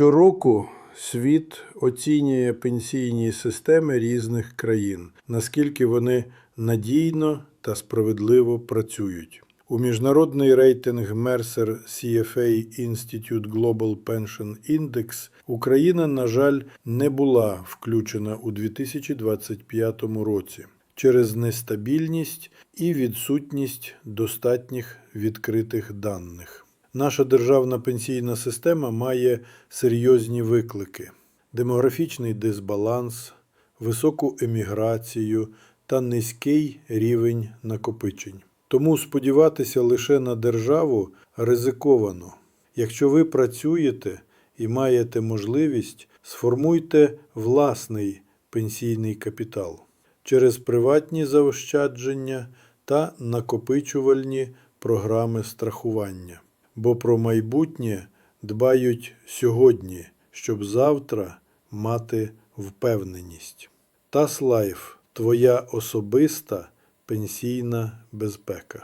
Щороку світ оцінює пенсійні системи різних країн, наскільки вони надійно та справедливо працюють. У міжнародний рейтинг Mercer CFA Institute Global Pension Index Україна, на жаль, не була включена у 2025 році через нестабільність і відсутність достатніх відкритих даних. Наша державна пенсійна система має серйозні виклики: демографічний дисбаланс, високу еміграцію та низький рівень накопичень. Тому сподіватися лише на державу ризиковано. Якщо ви працюєте і маєте можливість, сформуйте власний пенсійний капітал через приватні заощадження та накопичувальні програми страхування. Бо про майбутнє дбають сьогодні, щоб завтра мати впевненість. Таслайф твоя особиста пенсійна безпека.